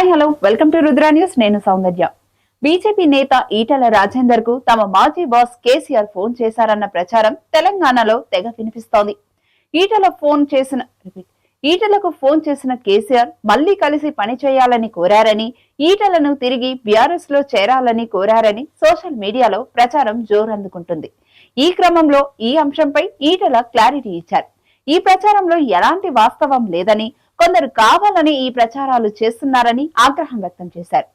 Hi hello welcome to Rudra news నేను Soundarya. BJP నేత ఈటల రాజేందర్కు తమ మాజీ బాస్ కేసీఆర్ ఫోన్ చేశారన్న ప్రచారం తెలంగాణలో తెగ వినిపిస్తోంది. ఈటల ఫోన్ చేసిన ఈటలకు ఫోన్ చేసిన కేసీఆర్ మళ్ళీ కలిసి పని చేయాలని కోరారని ఈటలను తిరిగి బీఆర్ఎస్లో చేరాలని కోరారని సోషల్ మీడియాలో ప్రచారం జోరందుకుంటుంది. ఈ క్రమంలో ఈ అంశంపై ఈటల క్లారిటీ ఇచ్చారు. ఈ ప్రచారంలో ఎలాంటి వాస్తవం లేదని కొందరు కావాలని ఈ ప్రచారాలు చేస్తున్నారని ఆగ్రహం వ్యక్తం చేశారు.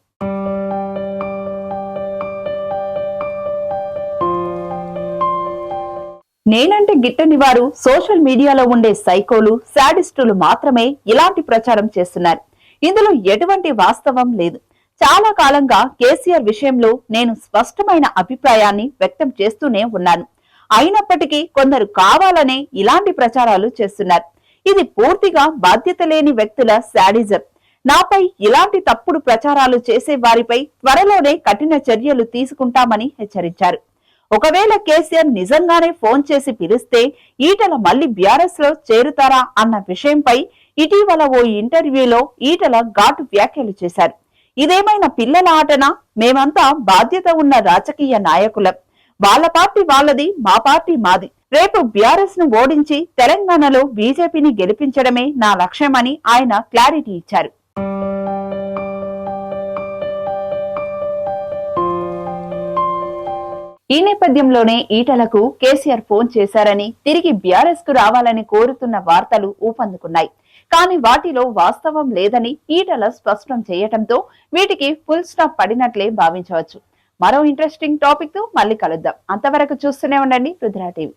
నేనంటే గిట్టని వారు సోషల్ మీడియాలో ఉండే సైకోలు శాడిస్టులు మాత్రమే ఇలాంటి ప్రచారం చేస్తున్నారు. ఇందులో ఎటువంటి వాస్తవం లేదు. చాలా కాలంగా కేసీఆర్ విషయంలో నేను స్పష్టమైన అభిప్రాయాన్ని వ్యక్తం చేస్తూనే ఉన్నాను. అయినప్పటికీ కొందరు కావాలనే ఇలాంటి ప్రచారాలు చేస్తున్నారు. ఇది పూర్తిగా బాధ్యత లేని వ్యక్తుల శాడిజం. నాపై ఇలాంటి తప్పుడు ప్రచారాలు చేసే వారిపై త్వరలోనే కఠిన చర్యలు తీసుకుంటామని హెచ్చరించారు. ఒకవేళ కేసీఆర్ నిజంగానే ఫోన్ చేసి పిలిస్తే ఈటల మళ్ళీ బీఆర్ఎస్లో చేరుతారా అన్న విషయంపై ఇటీవల ఓ ఇంటర్వ్యూలో ఈటల ఘాటు వ్యాఖ్యలు చేశారు. ఇదేమైనా పిల్లల ఆటనా? మేమంతా బాధ్యత ఉన్న రాజకీయ నాయకులం. వాళ్ళ పార్టీ వాళ్ళది మా పార్టీ మాది. రేపు బీఆర్ఎస్ను ఓడించి తెలంగాణలో బీజేపీని గెలిపించడమే నా లక్ష్యమని ఆయన క్లారిటీ ఇచ్చారు. ఈ నేపథ్యంలోనే ఈటలకు కేసీఆర్ ఫోన్ చేశారని తిరిగి బీఆర్ఎస్కు రావాలని కోరుతున్న వార్తలు ఊపందుకున్నాయి. కానీ వాటిలో వాస్తవం లేదని ఈటల స్పష్టం చేయటంతో వీటికి ఫుల్ స్టాప్ పడినట్లే భావించవచ్చు. మరో ఇంట్రెస్టింగ్ టాపిక్తో మళ్ళీ కలుద్దాం. అంతవరకు చూస్తూనే ఉండండి. రుద్రా టీవీ.